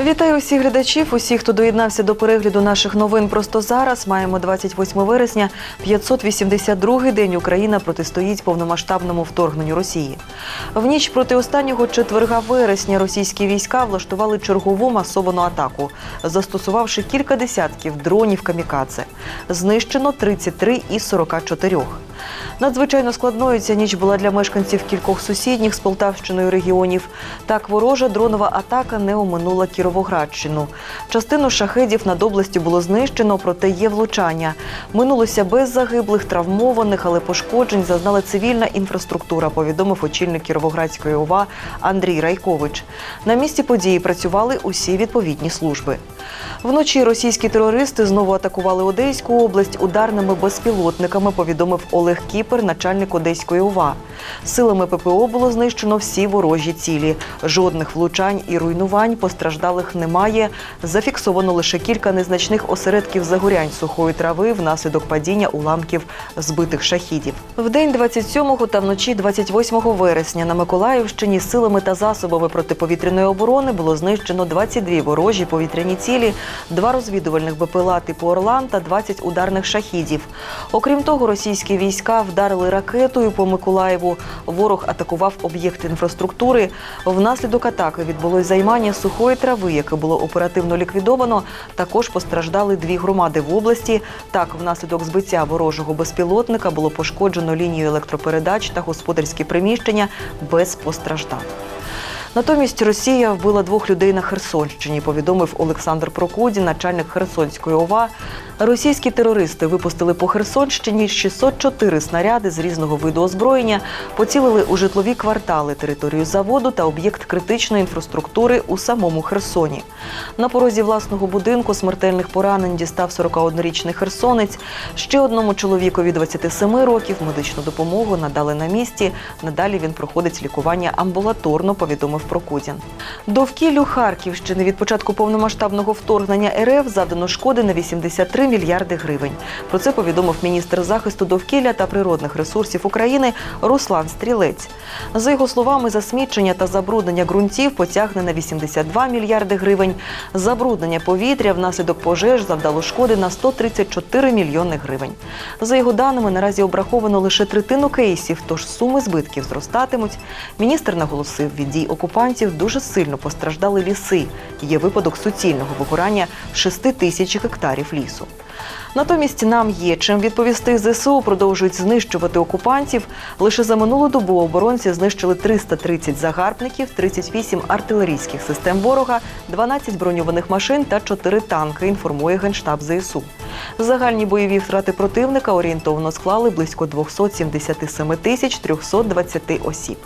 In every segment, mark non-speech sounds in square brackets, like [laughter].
Вітаю усіх глядачів, усіх, хто доєднався до перегляду наших новин просто зараз. Маємо 28 вересня, 582-й день Україна протистоїть повномасштабному вторгненню Росії. В ніч проти останнього четверга вересня російські війська влаштували чергову масовану атаку, застосувавши кілька десятків дронів камікадзе. Знищено 33 із 44. Надзвичайно складною ця ніч була для мешканців кількох сусідніх з Полтавщиною регіонів. Так ворожа дронова атака не оминула Кіровоградщину. Частину шахедів над областю було знищено, проте є влучання. Минулося без загиблих, травмованих, але пошкоджень зазнала цивільна інфраструктура, повідомив очільник Кіровоградської ОВА Андрій Райкович. На місці події працювали усі відповідні служби. Вночі російські терористи знову атакували Одеську область ударними безпілотниками, повідомив Олег Кіпер, начальник Одеської ОВА. Силами ППО було знищено всі ворожі цілі. Жодних влучань і руйнувань постраждалих немає. Зафіксовано лише кілька незначних осередків загорянь сухої трави внаслідок падіння уламків збитих шахідів. В день 27 та вночі 28 вересня на Миколаївщині силами та засобами протиповітряної оборони було знищено 22 ворожі повітряні цілі, два розвідувальних БПЛА типу Орлан та 20 ударних шахідів. Окрім того, російські війська вдарили ракетою по Миколаєву. Ворог атакував об'єкт інфраструктури. Внаслідок атаки відбулось займання сухої трави, яке було оперативно ліквідовано. Також постраждали дві громади в області. Так, внаслідок збиття ворожого безпілотника було пошкоджено лінію електропередач та господарські приміщення без постраждалих. Натомість Росія вбила двох людей на Херсонщині, повідомив Олександр Прокудін, начальник Херсонської ОВА. Російські терористи випустили по Херсонщині 604 снаряди з різного виду озброєння, поцілили у житлові квартали, територію заводу та об'єкт критичної інфраструктури у самому Херсоні. На порозі власного будинку смертельних поранень дістав 41-річний херсонець. Ще одному чоловікові 27 років медичну допомогу надали на місці. Надалі він проходить лікування амбулаторно, повідомив Прокудін. Довкіллю Харківщини від початку повномасштабного вторгнення РФ завдано шкоди на 83 мільярди гривень. Про це повідомив міністр захисту довкілля та природних ресурсів України Руслан Стрілець. За його словами, засмічення та забруднення ґрунтів потягне на 82 мільярди гривень. Забруднення повітря внаслідок пожеж завдало шкоди на 134 мільйони гривень. За його даними, наразі обраховано лише третину кейсів, тож суми збитків зростатимуть. Міністр наголосив, від дій окупантів дуже сильно постраждали ліси. Є випадок суцільного вигорання 6 тисяч гектарів лісу. Натомість нам є чим відповісти. ЗСУ продовжують знищувати окупантів. Лише за минулу добу оборонці знищили 330 загарбників, 38 артилерійських систем ворога, 12 броньованих машин та 4 танки. Інформує генштаб ЗСУ. Загальні бойові втрати противника орієнтовно склали близько 277 тисяч 320 осіб.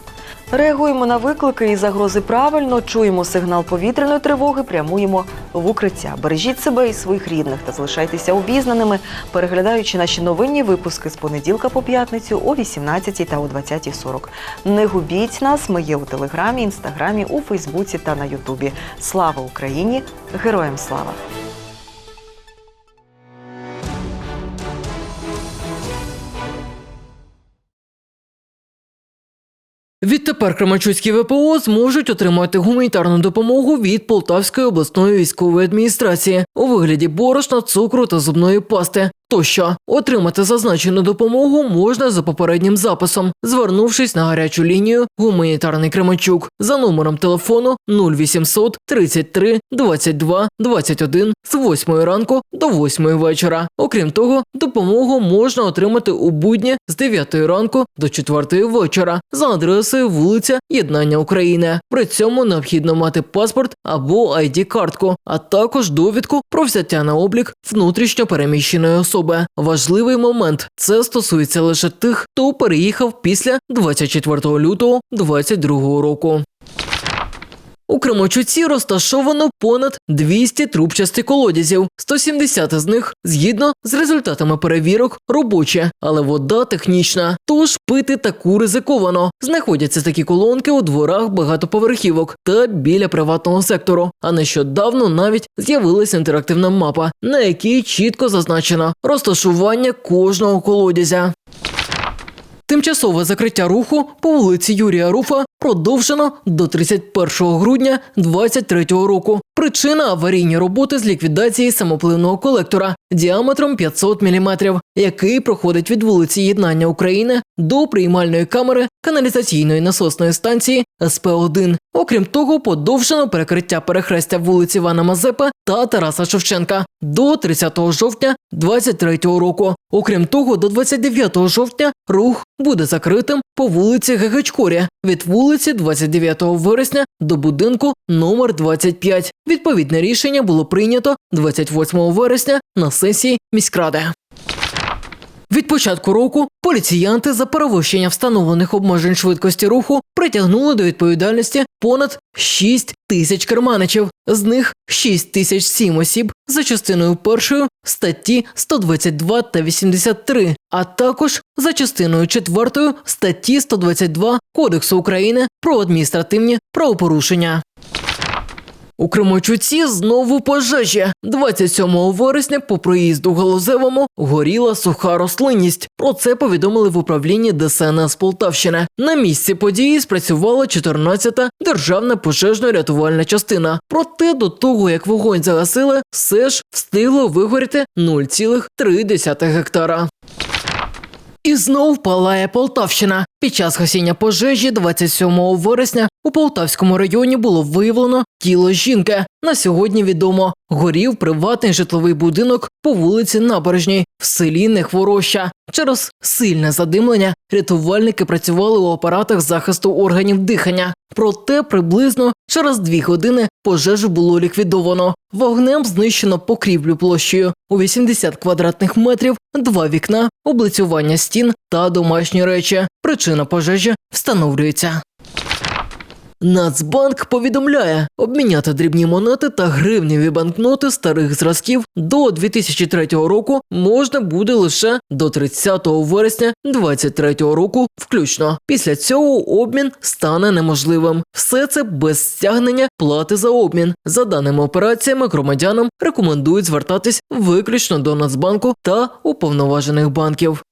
Реагуємо на виклики і загрози правильно, чуємо сигнал повітряної тривоги, прямуємо в укриття. Бережіть себе і своїх рідних та залишайтеся обізнаними, переглядаючи наші новинні випуски з понеділка по п'ятницю о 18 та о 20.40. Не губіть нас, ми є у Телеграмі, Інстаграмі, у Фейсбуці та на Ютубі. Слава Україні! Героям слава! Відтепер Кременчуцькі ВПО зможуть отримати гуманітарну допомогу від Полтавської обласної військової адміністрації у вигляді борошна, цукру та зубної пасти. Тощо отримати зазначену допомогу можна за попереднім записом, звернувшись на гарячу лінію Гуманітарний Кременчук за номером телефону 0800 33 22 21 з 8 ранку до 8 вечора. Окрім того, допомогу можна отримати у будні з 9 ранку до 4 вечора за адресою вулиця Єднання України. При цьому необхідно мати паспорт або id картку а також довідку про взяття на облік внутрішньо переміщеної особи. Важливий момент це стосується лише тих, хто переїхав після 24 лютого 2022 року. У Кремочуці розташовано понад 200 трубчастих колодязів. 170 з них, згідно з результатами перевірок, робочі, але вода технічна. Тож пити таку ризиковано. Знаходяться такі колонки у дворах багатоповерхівок та біля приватного сектору. А нещодавно навіть з'явилася інтерактивна мапа, на якій чітко зазначено розташування кожного колодязя. Тимчасове закриття руху по вулиці Юрія Руфа продовжено до 31 грудня 2023 року. Причина аварійні роботи з ліквідації самопливного колектора діаметром 500 мм, який проходить від вулиці Єднання України до приймальної камери каналізаційної насосної станції СП1. Окрім того, подовжено перекриття перехрестя вулиці Івана Мазепи та Тараса Шевченка до 30 жовтня 2023 року. Окрім того, до 29 жовтня рух буде закритим по вулиці Гегачкорі від вулиці 29 вересня до будинку номер 25. Відповідне рішення було прийнято 28 вересня на сесії міськради. Від початку року поліціянти за перевищення встановлених обмежень швидкості руху притягнули до відповідальності понад 6 тисяч керманичів, з них 6 тисяч 7 осіб за частиною першою статті 122 та 83, а також за частиною четвертою статті 122 Кодексу України про адміністративні правопорушення. У Кременчуці знову пожежі. 27 вересня по проїзду Галузевому горіла суха рослинність. Про це повідомили в управлінні ДСНС Полтавщини. На місці події спрацювала 14-та державна пожежно-рятувальна частина. Проте до того, як вогонь загасили, все ж встигло вигоріти 0,3 гектара. І знов палає Полтавщина. Під час гасіння пожежі 27 вересня у Полтавському районі було виявлено тіло жінки. На сьогодні відомо горів приватний житловий будинок по вулиці Набережній в селі Нехвороща. Через сильне задимлення рятувальники працювали у апаратах захисту органів дихання. Проте приблизно через дві години пожежу було ліквідовано. Вогнем знищено покрівлю площею у 80 квадратних метрів, два вікна, облицювання стін та домашні речі. Причина пожежі встановлюється. Нацбанк повідомляє, обміняти дрібні монети та гривневі банкноти старих зразків до 2003 року можна буде лише до 30 вересня 2023 року, включно. Після цього обмін стане неможливим. Все це без стягнення плати за обмін. За даними операціями, громадянам рекомендують звертатись виключно до Нацбанку та уповноважених банків.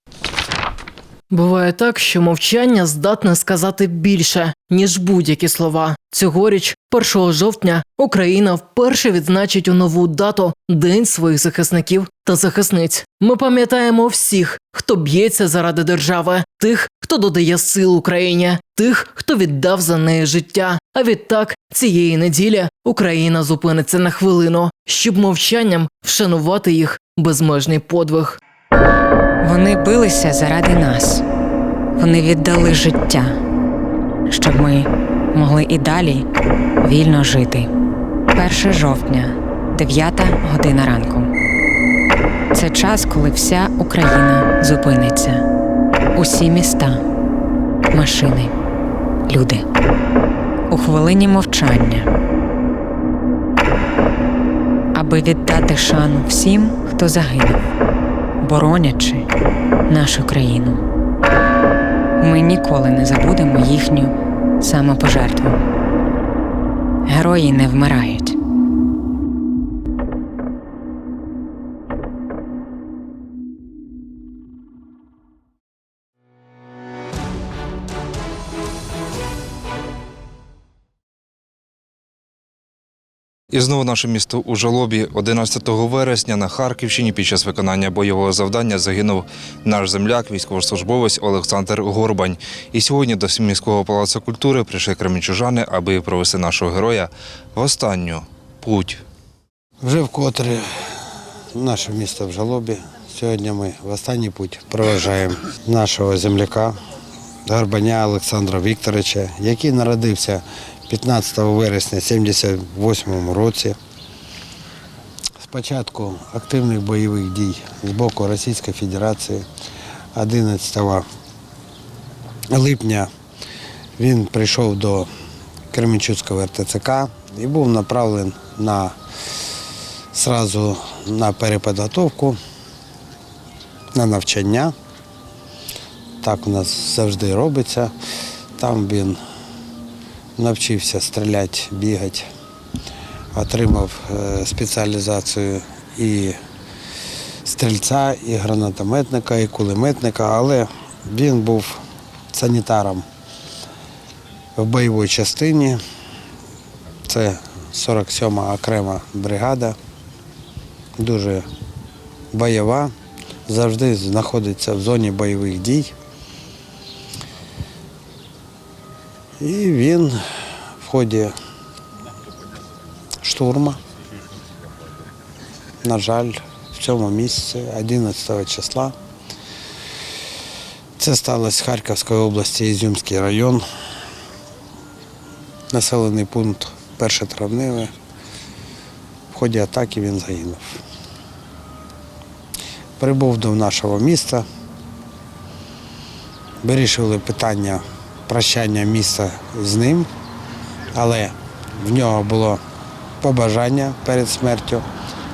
Буває так, що мовчання здатне сказати більше, ніж будь-які слова. Цьогоріч, 1 жовтня, Україна вперше відзначить у нову дату День своїх захисників та захисниць. Ми пам'ятаємо всіх, хто б'ється заради держави, тих, хто додає сил Україні, тих, хто віддав за неї життя. А відтак цієї неділі Україна зупиниться на хвилину, щоб мовчанням вшанувати їх безмежний подвиг. Вони билися заради нас. Вони віддали життя, щоб ми могли і далі вільно жити. 1 жовтня, 9 година ранку. Це час, коли вся Україна зупиниться. Усі міста, машини, люди. У хвилині мовчання. Аби віддати шану всім, хто загинув боронячи нашу країну. Ми ніколи не забудемо їхню самопожертву. Герої не вмирають. І знову наше місто у жалобі 11 вересня на Харківщині під час виконання бойового завдання загинув наш земляк, військовослужбовець Олександр Горбань. І сьогодні до міського палацу культури прийшли кремінчужани, аби провести нашого героя в останню путь. Вже вкотре наше місто в жалобі. Сьогодні ми в останній путь проважаємо нашого земляка Горбаня Олександра Вікторовича, який народився 15 вересня 1978 році. Спочатку активних бойових дій з боку Російської Федерації 11 липня він прийшов до Кременчуцького РТЦК і був направлений на сразу на переподготовку, на навчання. Так у нас завжди робиться. Там він навчився стріляти, бігати, отримав е, спеціалізацію і стрільця, і гранатометника, і кулеметника, але він був санітаром в бойовій частині. Це 47-ма окрема бригада, дуже бойова, завжди знаходиться в зоні бойових дій. І він в ході штурму, на жаль, в цьому місці 11 числа. Це сталося в Харківській області, Ізюмський район, населений пункт 1 травневе. В ході атаки він загинув. Прибув до нашого міста, вирішили питання прощання міста з ним, але в нього було побажання перед смертю,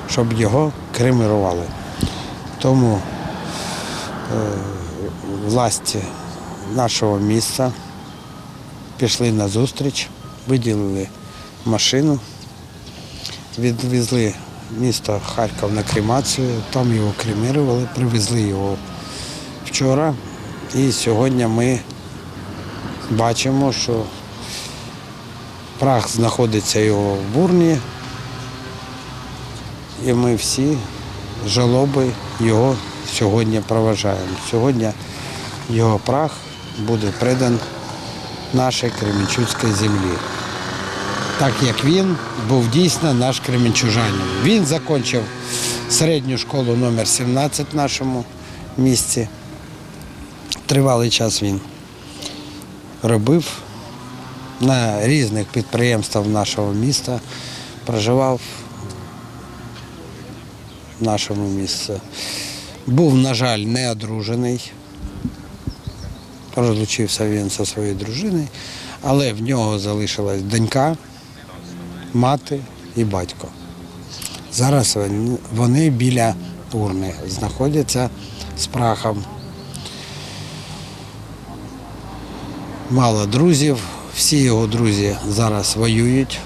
щоб його кремірували. Тому е, власті нашого міста пішли на зустріч, виділили машину, відвезли місто Харків на кремацію, там його кремірували, привезли його вчора. І сьогодні ми бачимо, що прах знаходиться його в бурні, і ми всі жалоби його сьогодні проважаємо. Сьогодні його прах буде придан нашій Кременчуцькій землі. Так як він був дійсно наш кременчужанин. Він закінчив середню школу номер 17 в нашому місті. Тривалий час він робив на різних підприємствах нашого міста, проживав в нашому місці. Був, на жаль, не одружений. Розлучився він зі своєю дружиною, але в нього залишилась донька, мати і батько. Зараз вони- біля урни знаходяться з прахом. Мало друзів, всі його друзі зараз воюють.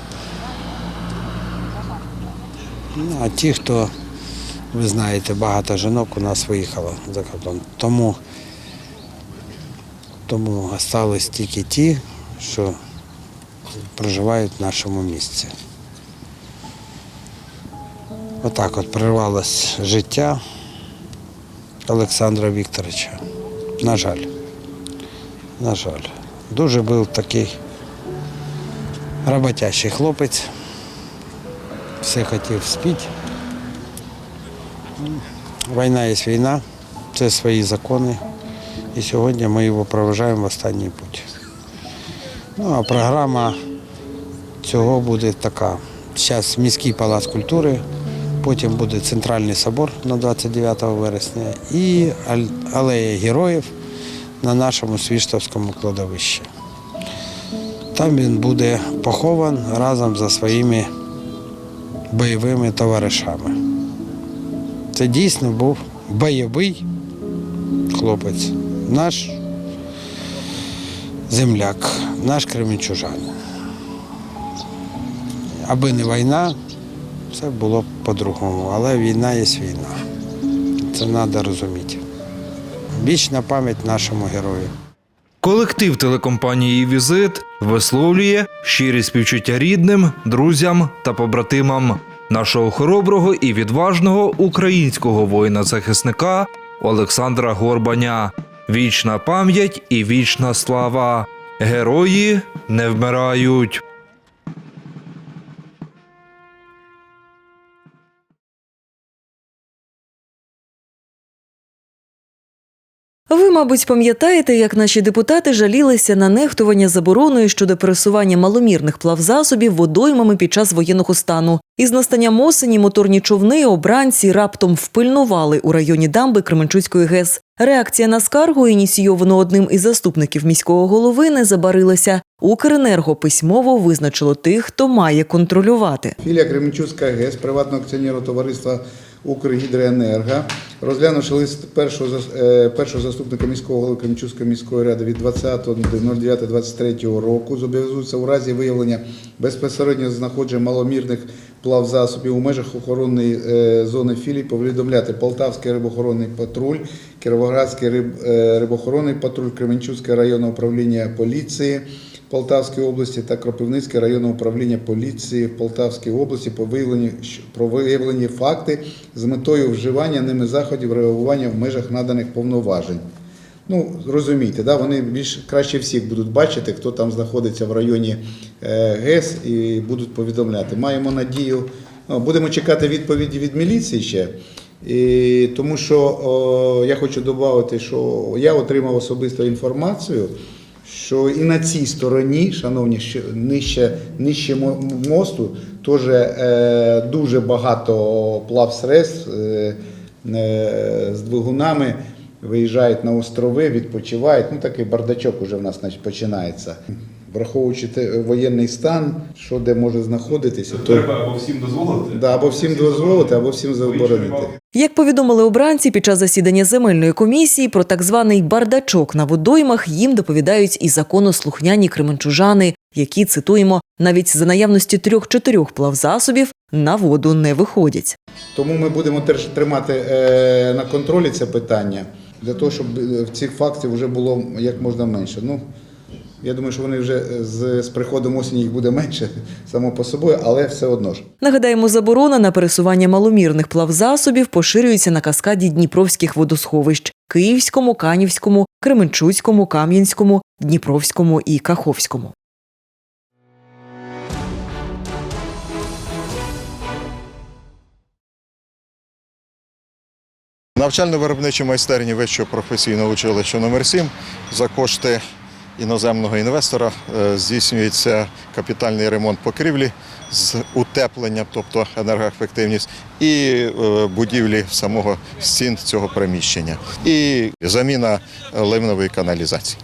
Ну, а ті, хто, ви знаєте, багато жінок у нас виїхало за кордон. Тому, тому залишились тільки ті, що проживають в нашому місці. Отак от прервалось життя Олександра Вікторовича. На жаль. На жаль. Дуже був такий роботящий хлопець. Все хотів спіти. Війна є війна, це свої закони. І сьогодні ми його проважаємо в останній путь. Ну, а програма цього буде така. Зараз міський палац культури, потім буде центральний собор на 29 вересня і алея героїв на нашому Свіштовському кладовищі. Там він буде похован разом за своїми бойовими товаришами. Це дійсно був бойовий хлопець, наш земляк, наш кременчужанин. Аби не війна, це було б по-другому. Але війна є війна. Це треба розуміти. Вічна пам'ять нашому герою. Колектив телекомпанії Візит висловлює щирі співчуття рідним, друзям та побратимам нашого хороброго і відважного українського воїна-захисника Олександра Горбаня. Вічна пам'ять і вічна слава. Герої не вмирають. Мабуть, пам'ятаєте, як наші депутати жалілися на нехтування забороною щодо пересування маломірних плавзасобів водоймами під час воєнного стану. Із настанням осені моторні човни обранці раптом впильнували у районі дамби Кременчуцької ГЕС. Реакція на скаргу, ініційовану одним із заступників міського голови, не забарилася. Укренерго письмово визначило тих, хто має контролювати. Філія Кременчуцька ГЕС приватного акціонерного товариства «Укргідроенерго», розглянувши лист першого, е, першого заступника міського голови Кременчуцької міської ради від 20.09.23 року, зобов'язуються у разі виявлення безпосереднього знаходження маломірних плавзасобів у межах охоронної е, зони філії повідомляти Полтавський рибоохоронний патруль, Кіровоградський риб, е, рибоохоронний патруль, Кременчуцьке районне управління поліції, Полтавської області та Кропивницьке районне управління поліції в Полтавській області по виявленні, що- про виявлені факти з метою вживання ними заходів реагування в межах наданих повноважень. Ну, розумієте, да, вони більш краще всіх будуть бачити, хто там знаходиться в районі е, ГЕС і будуть повідомляти. Маємо надію, ну, будемо чекати відповіді від міліції ще. І, тому що о, я хочу додати, що я отримав особисту інформацію, що і на цій стороні, шановні, нижче, нижче мосту, теж е, дуже багато плавсредств е, е, з двигунами виїжджають на острови, відпочивають. Ну такий бардачок уже в нас починається. Враховуючи те- воєнний стан, що де може знаходитися, то Треба або всім дозволити. да, або всім дозволити, або всім заборонити. Як повідомили обранці під час засідання земельної комісії про так званий бардачок на водоймах, їм доповідають і законослухняні кременчужани, які цитуємо навіть за наявності трьох-чотирьох плавзасобів на воду не виходять. Тому ми будемо теж тримати е, на контролі це питання для того, щоб е, цих фактів вже було як можна менше. Ну, я думаю, що вони вже з, з приходом осені їх буде менше [laughs] само по собою, але все одно ж. Нагадаємо, заборона на пересування маломірних плавзасобів поширюється на каскаді дніпровських водосховищ Київському, Канівському, Кременчуцькому, Кам'янському, Дніпровському і Каховському. Навчально-виробничі майстерні Вищого професійного училища номер 7 за кошти іноземного інвестора е, здійснюється капітальний ремонт покрівлі з утепленням, тобто енергоефективність, і е, будівлі самого стін цього приміщення, і заміна ливневої каналізації.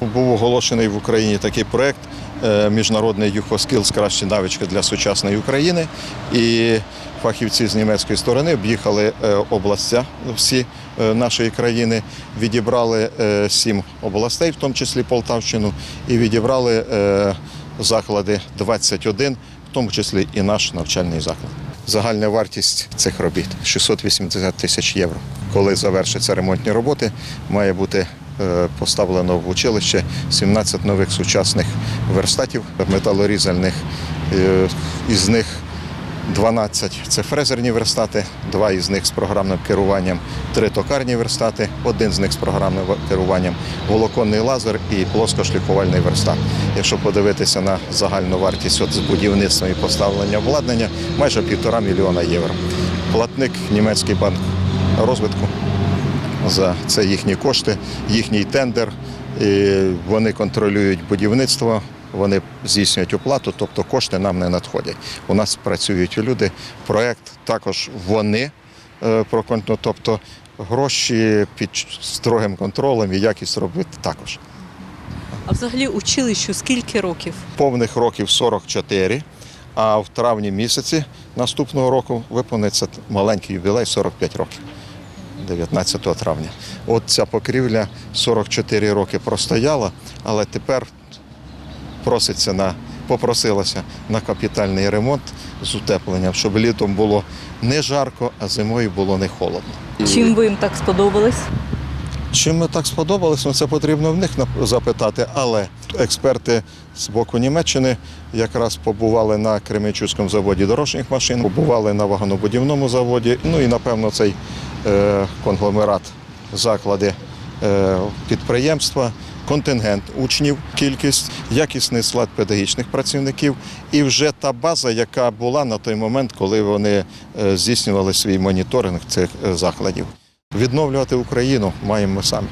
Був оголошений в Україні такий проект е, міжнародний «Юхоскілз. Кращі навички для сучасної України. І фахівці з німецької сторони об'їхали е, областя всі е, нашої країни, відібрали сім областей, в тому числі Полтавщину, і відібрали заклади 21, в тому числі і наш навчальний заклад. Загальна вартість цих робіт 680 тисяч євро. Коли завершаться ремонтні роботи, має бути поставлено в училище 17 нових сучасних верстатів металорізальних. Е, Із них 12 – це фрезерні верстати, два із них з програмним керуванням, три токарні верстати, один з них з програмним керуванням, волоконний лазер і плоскошліфувальний верстат. Якщо подивитися на загальну вартість от з будівництва і поставлення обладнання, майже півтора мільйона євро. Платник німецький банк розвитку за це їхні кошти, їхній тендер. І вони контролюють будівництво, вони здійснюють оплату, тобто кошти нам не надходять. У нас працюють люди. Проект також вони е, тобто гроші під строгим контролем і якість робити також. А взагалі училищу скільки років? Повних років 44, а в травні місяці наступного року виповниться маленький ювілей 45 років. 19 травня. От ця покрівля 44 роки простояла, але тепер проситься на, попросилася на капітальний ремонт з утепленням, щоб літом було не жарко, а зимою було не холодно. Чим ви їм так сподобались? Чим ми так сподобалось, ну це потрібно в них запитати. Але експерти з боку Німеччини якраз побували на Кременчуцькому заводі дорожніх машин, побували на вагонобудівному заводі. Ну і напевно цей конгломерат, заклади е, підприємства, контингент учнів, кількість, якісний склад педагогічних працівників і вже та база, яка була на той момент, коли вони е, здійснювали свій моніторинг цих е, закладів. Відновлювати Україну маємо ми самі.